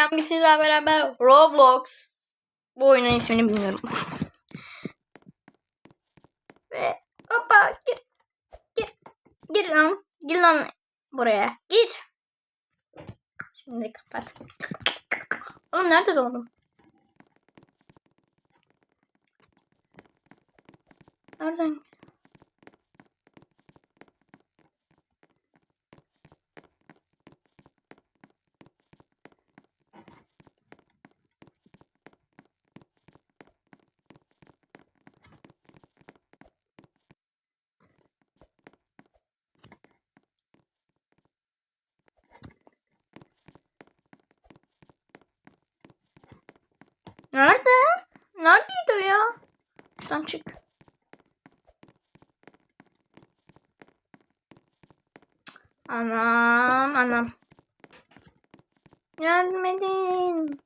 Ben sizlerle beraber Roblox bu oyunun ismini bilmiyorum. Ve hoppa gir. Gir. Gir lan. Gir lan buraya. Gir. Şimdi kapat. Oğlum nerede doğdum? Nereden? Nerede? Neredeydi o ya? Şuradan çık. Anam anam. Yardım edin.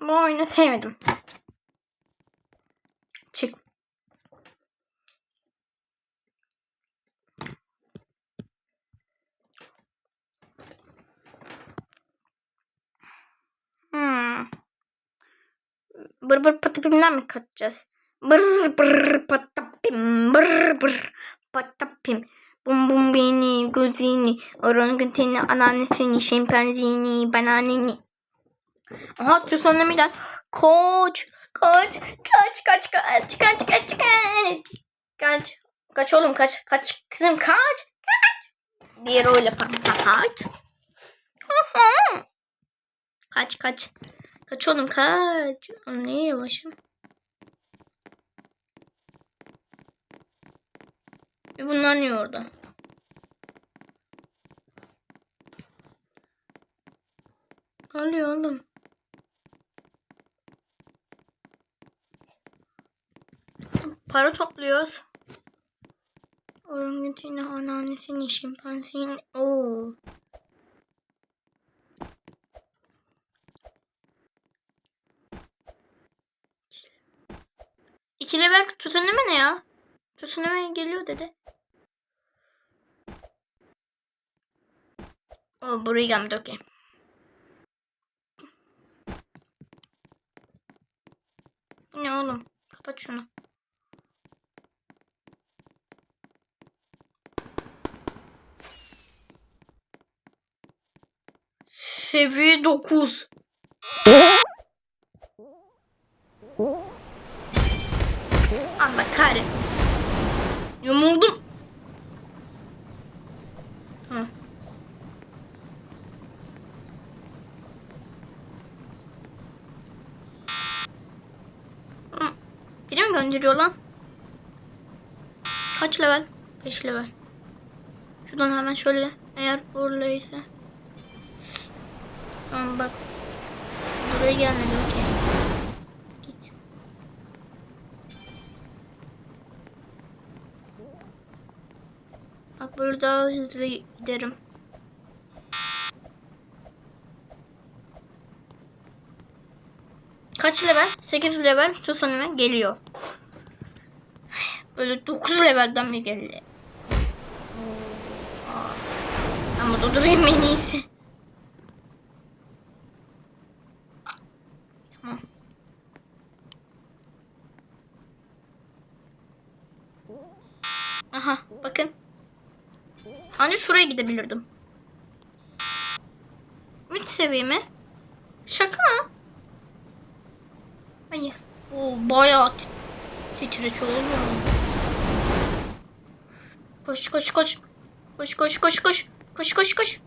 Bu oyunu sevmedim. bır bır patapimden mi kaçacağız? Bır bır patapim bır bır patapim. Bum bum beni gözini oranguteni anneannesini şempanzini bananeni. Aha şu sonunda bir daha. Koç koç kaç kaç kaç kaç kaç kaç. Kaç kaç oğlum kaç kaç kızım kaç kaç. Bir öyle pat pat. Kaç kaç kaç oğlum kaç Oğlum niye yavaşım e bunlar niye orada Ne oluyor oğlum Para topluyoruz. Orangutini, anneannesini, şimpansini. Oo. İki level tsunami ne ya? Tsunami geliyor dedi. O buraya gelmedi okey. Ne oğlum? Kapat şunu. Seviye 9. Allah kahretmesin. Yamuldum. Hı. Hı. Biri mi gönderiyor lan? Kaç level? 5 level. Şuradan hemen şöyle eğer buradaysa. Tamam bak. Buraya gelmedi okey. Böyle daha hızlı giderim. Kaç level? 8 level Tsunami geliyor. Böyle 9 levelden mi geldi? Ama da durayım en iyisi. Tamam. Aha bakın. Hani şuraya gidebilirdim. 3 seviye mi? Şaka mı? Hayır. O bayağı tit- titretiyor oğlum. Koş koş koş. Koş koş koş koş. Koş koş koş.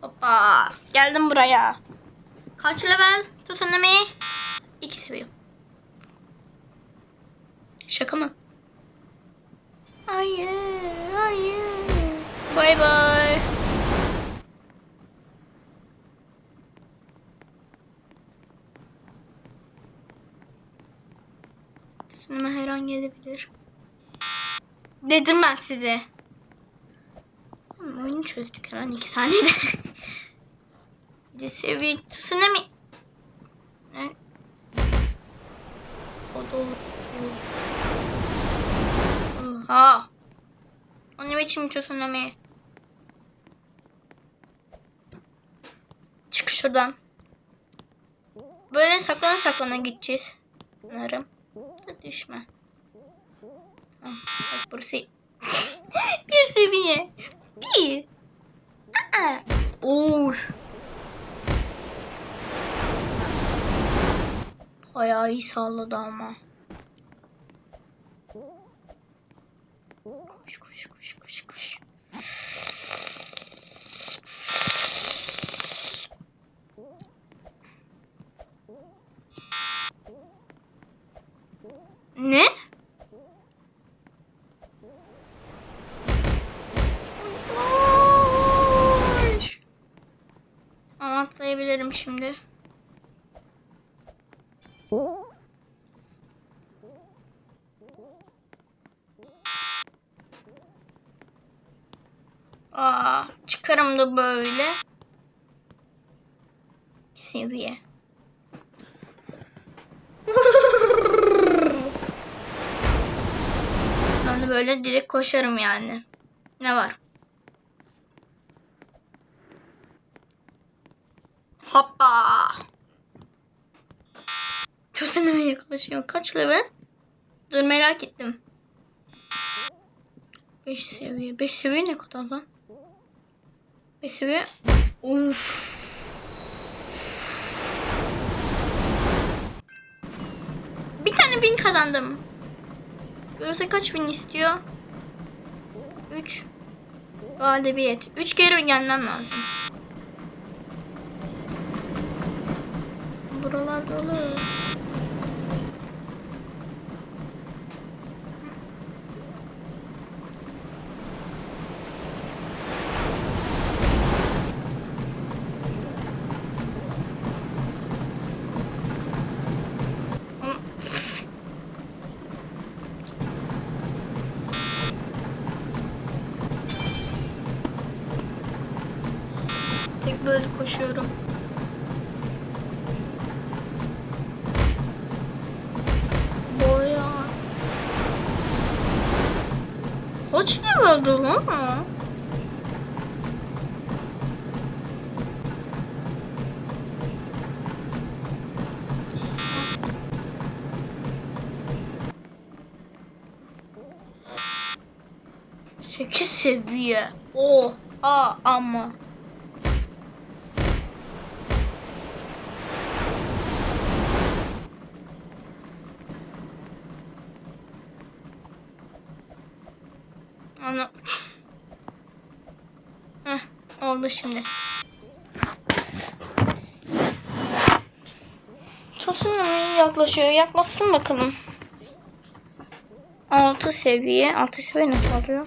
Hoppa. Geldim buraya. Kaç level? Tsunami. İki seviyorum. Şaka mı? Hayır, hayır. Bay bay. Tsunami her an gelebilir. Dedim ben size. Oyunu çözdük hemen iki saniyede. 7 seviye tsunami. Ne? Foto. Oha. O ne biçim tsunami? Çık şuradan. Böyle saklana saklana gideceğiz. Da düşme. Ah, Bak burası. bir seviye. Bir. Aa. Oy. Bayağı iyi salladı ama. Koş koş koş koş koş. Ne? Koş. Ama atlayabilirim şimdi. Aa, da böyle. Seviye. Ben de böyle direkt koşarım yani. Ne var? Hoppa. Tüsüneme yaklaşıyor. Kaç level? Dur merak ettim. 5 seviye. 5 seviye ne kadar lan? 5 seviye. Uf. Bir tane bin kazandım. Görürse kaç bin istiyor? 3. Galibiyet. 3 kere gelmem lazım. Buralar dolu. Koşuyorum. Boya. Kaç level'di lan? Sekiz seviye. Oha ama. Oldu şimdi. Tsunami yaklaşıyor. Yaklaşsın bakalım. 6 seviye. 6 seviye nasıl oluyor?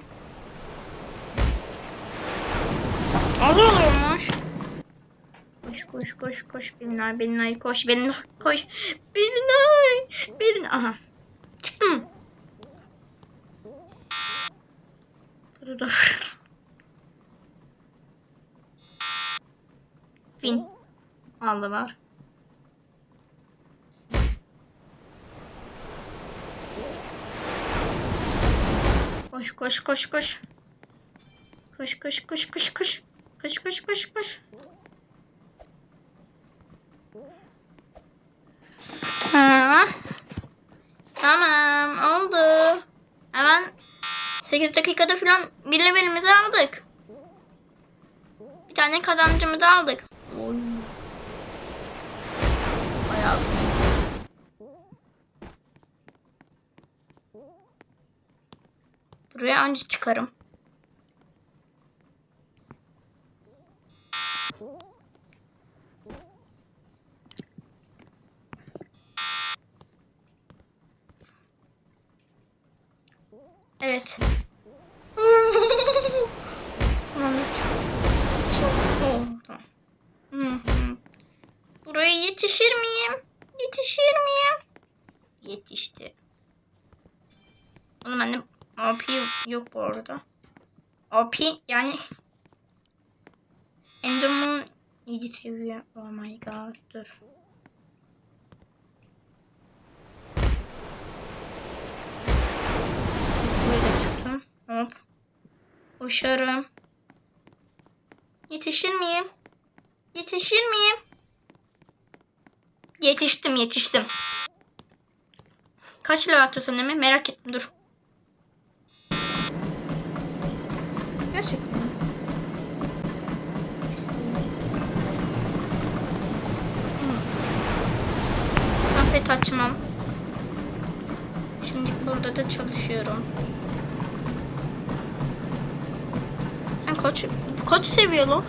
Az oluyormuş. Koş koş koş koş Bilinay Bilinay koş Bilinay koş Bilinay Bilinay aha aldılar. Koş koş koş koş. Koş koş koş koş koş. Koş koş koş koş. Ha. Tamam oldu. Hemen 8 dakikada falan bir levelimizi aldık. Bir tane kazancımızı aldık. Oy. Buraya anca çıkarım. Evet. Tamamdır. Çok- Oo, tamam. Hı hı. Buraya yetişir miyim? Yetişir miyim? Yetişti. Oğlum bende AP yok bu arada. AP yani Enderman 7 seviye. Oh my god. Dur. Böyle çıktım. Hop. Koşarım. Yetişir miyim? Yetişir miyim? Yetiştim yetiştim. Kaç level totemimi merak ettim dur. Gerçekten mi? Hmm. Afet açmam. Şimdi burada da çalışıyorum. Sen kaç, kaç seviye lan?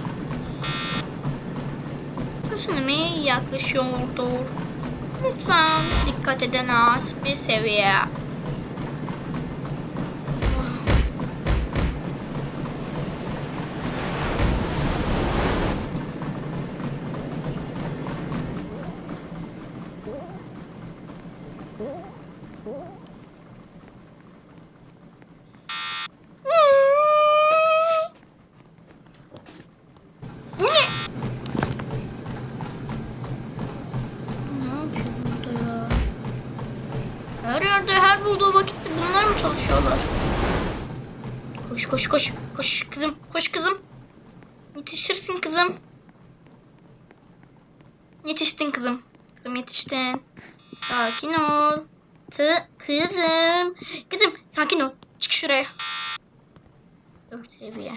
Kusunuma yaklaşıyordur. Lütfen dikkat edin az bir seviye. Kızım. Koş kızım. Yetişirsin kızım. Yetiştin kızım. Kızım yetiştin. Sakin ol. Tı kızım. Kızım sakin ol. Çık şuraya. Dört seviye.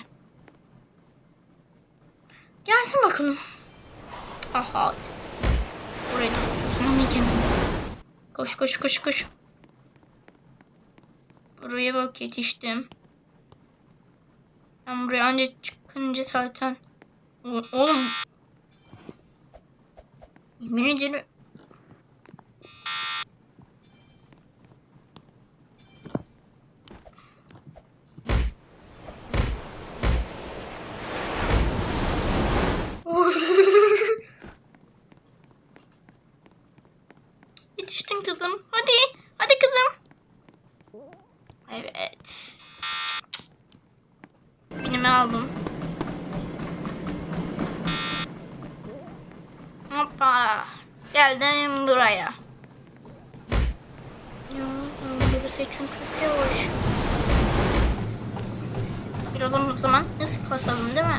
Gelsin bakalım. Aha. Buraya da tamam. Koş koş koş koş. Buraya bak yetiştim. Ben buraya anca çıkınca zaten. Oğlum. Yemin. Yetiştin kızım. Hadi. Hadi kızım. Evet. Binimi aldım. Hoppa. Geldim buraya. Ya burası için çok yavaş. Bir olalım o zaman. Değil mi?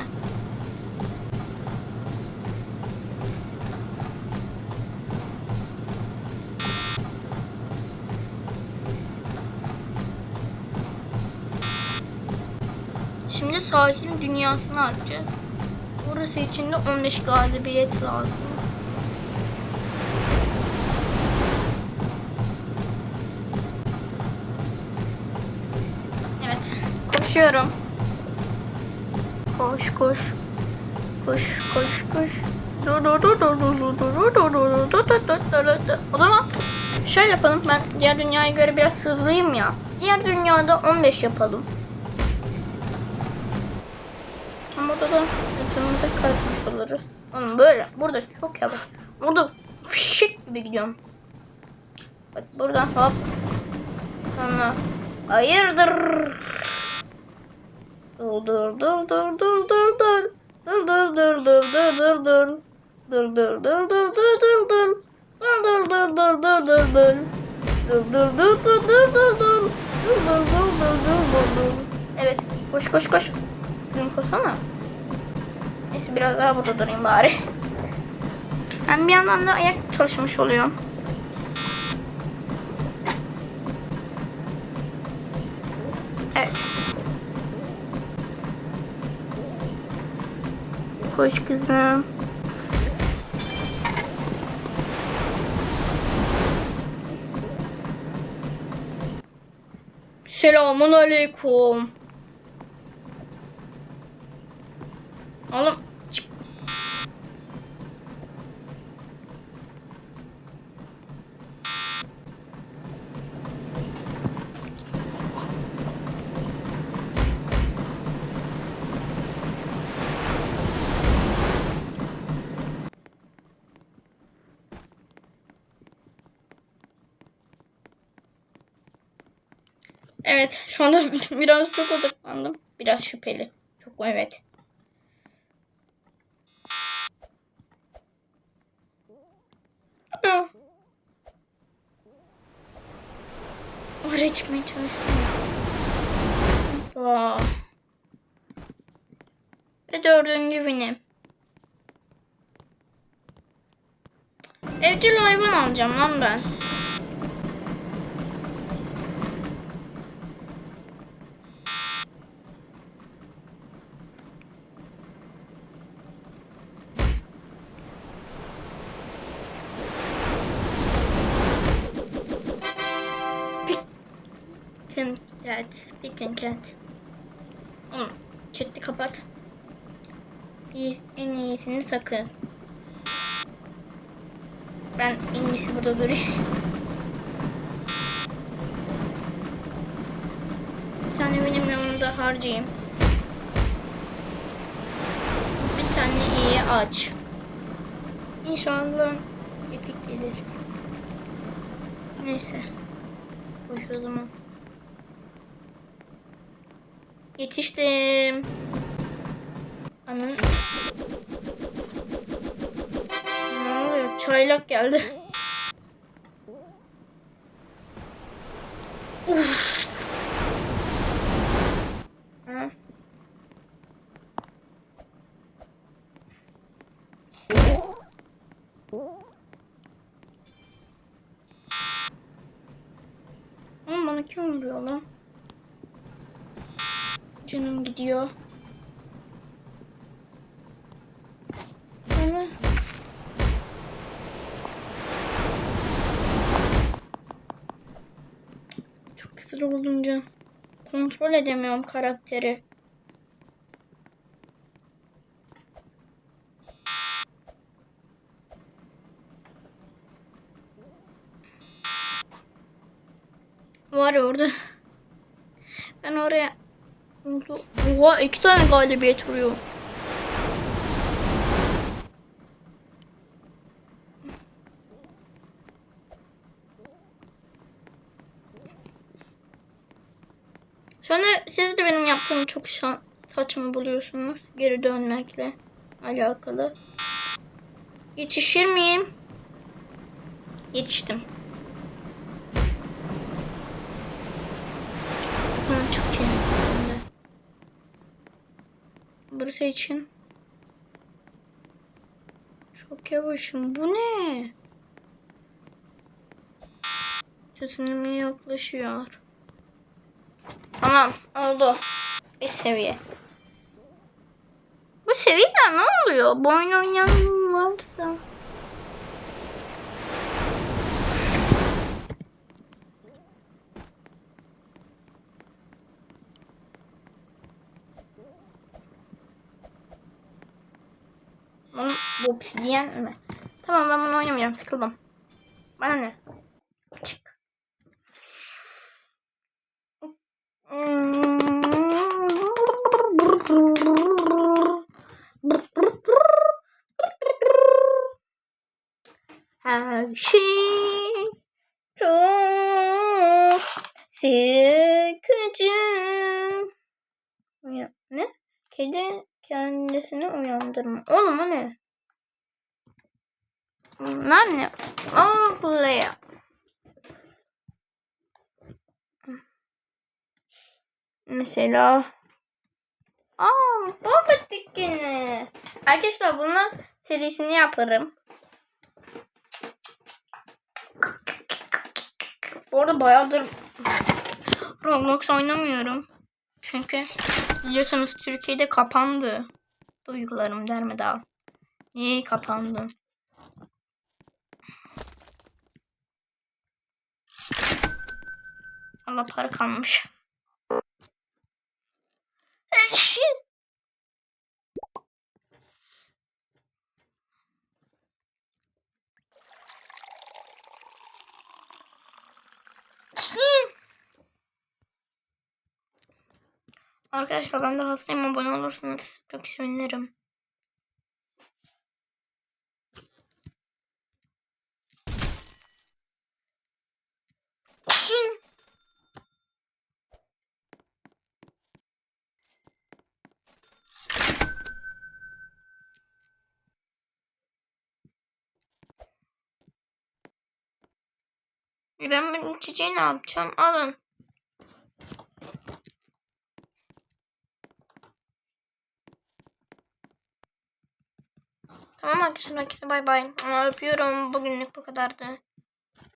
Şimdi sahil dünyasını açacağız. Burası için de 15 galibiyet lazım. Evet. Koşuyorum. Koş koş. Koş koş koş. Dur dur dur dur dur dur dur dur dur dur dur dur dur dur dur. O zaman şöyle yapalım. Ben diğer dünyaya göre biraz hızlıyım ya. Diğer dünyada 15 yapalım. Ama burada da yatırımıza karışmış oluruz. Oğlum böyle. Burada çok yavaş. Burada fişek gibi gidiyorum. Bak burada hop. Sonra hayırdır. Dur dur dur dur dur dur dur. Dur dur dur dur dur dur dur. Dur dur dur dur dur dur dur. Dur dur dur dur dur dur dur. Dur dur dur dur dur dur dur. Dur dur dur dur dur dur. Evet koş koş koş. Kızım koşsana. Neyse biraz daha burada durayım bari. Hem bir yandan da ayak çalışmış oluyor. Koş kızım. Selamun aleyküm. Oğlum Evet şu anda biraz çok odaklandım. Biraz şüpheli. Çok evet. Oraya çıkmaya çalışıyorum. Ve dördüncü binim. Evcil hayvan alacağım lan ben. Picken cat. Oğlum, chat'i kapat. İyi, en iyisini sakın. Ben en iyisi burada durayım. Bir tane benim yanımda harcayayım. Bir tane iyi aç. İnşallah epik gelir. Neyse. Boş o zaman. Yetiştim. Anın. Ne oluyor? Çaylak geldi. Uf. Ha. Oğlum bana kim vuruyor lan? Canım gidiyor. Ama... Çok güzel olunca kontrol edemiyorum karakteri. Var orada. Ben oraya Oha iki tane galibiyet vuruyor. Sonra siz de benim yaptığımı çok şan saçma buluyorsunuz. Geri dönmekle alakalı. Yetişir miyim? Yetiştim. Tamam çok iyi. Ben de. İçin. Çok yavaşım. Bu ne? Çözümüme yaklaşıyor. Tamam oldu. Bir seviye. Bu seviyeler ne oluyor? Bu oyun oynayan varsa. Bunu, bu obsidyen mi? Tamam ben bunu oynamayacağım. Sıkıldım. Bana ne? Çık. Her şey çok sıkıcı. Ne? Kedi kendisini uyandırma. Oğlum o ne? Lan ne? Oh buraya. Mesela Aa, mahvettik yine. Arkadaşlar bunun serisini yaparım. Bu arada bayağıdır Roblox oynamıyorum. Çünkü biliyorsunuz Türkiye'de kapandı. Duygularım dermedar. Niye kapandı? Allah para kalmış. Arkadaşlar ben de hastayım abone olursanız çok sevinirim. Ben bunun içeceği ne yapacağım? Alın. Tamam arkadaşlar herkese bay bay. Öpüyorum. Bugünlük bu kadardı.